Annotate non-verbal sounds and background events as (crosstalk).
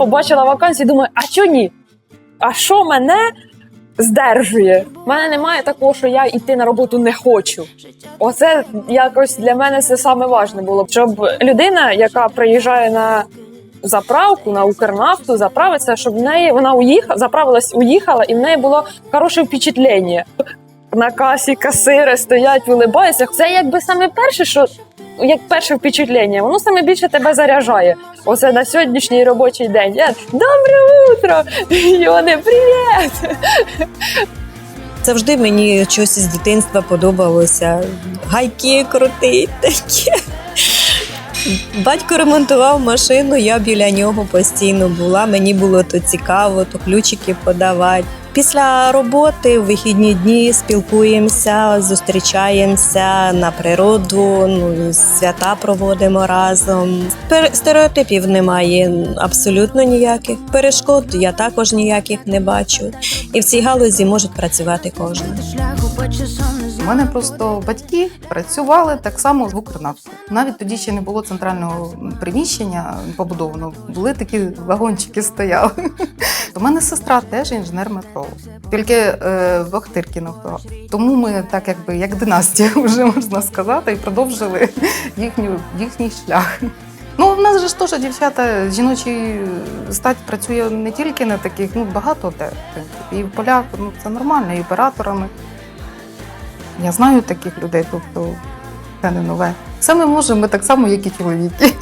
побачила вакансію, думаю, а чого ні? А що мене здержує? У мене немає такого, що я йти на роботу не хочу. Оце якось для мене це саме важне було, щоб людина, яка приїжджає на заправку на Укрнафту, заправиться, щоб в неї вона уїхала, заправилась, уїхала, і в неї було хороше впечатлення. На касі касири стоять, вилибаються. Це якби саме перше, що як перше впечатлення, воно саме більше тебе заряджає. Оце на сьогоднішній робочий день. Я добре утро! (laughs) Вони привіт! (laughs) Завжди мені щось із дитинства подобалося. Гайки крутить такі. Батько ремонтував машину, я біля нього постійно була. Мені було то цікаво, то ключики подавати. Після роботи в вихідні дні спілкуємося, зустрічаємося на природу, ну, свята проводимо разом. Стереотипів немає абсолютно ніяких. Перешкод я також ніяких не бачу. І в цій галузі може працювати кожен. У мене просто батьки працювали так само з Укрнафту. Навіть тоді ще не було центрального приміщення побудовано. Були такі вагончики стояли. У мене сестра теж інженер-метролог, тільки е, в Охтиркіно. Тому ми так якби як династія, (laughs) вже можна сказати, і продовжили їхню, їхній шлях. Ну, в нас же ж теж дівчата, жіночий стать працює не тільки на таких, ну багато де. І в полях ну, це нормально, і операторами. Я знаю таких людей, тобто це не нове. Це ми можемо так само, як і чоловіки.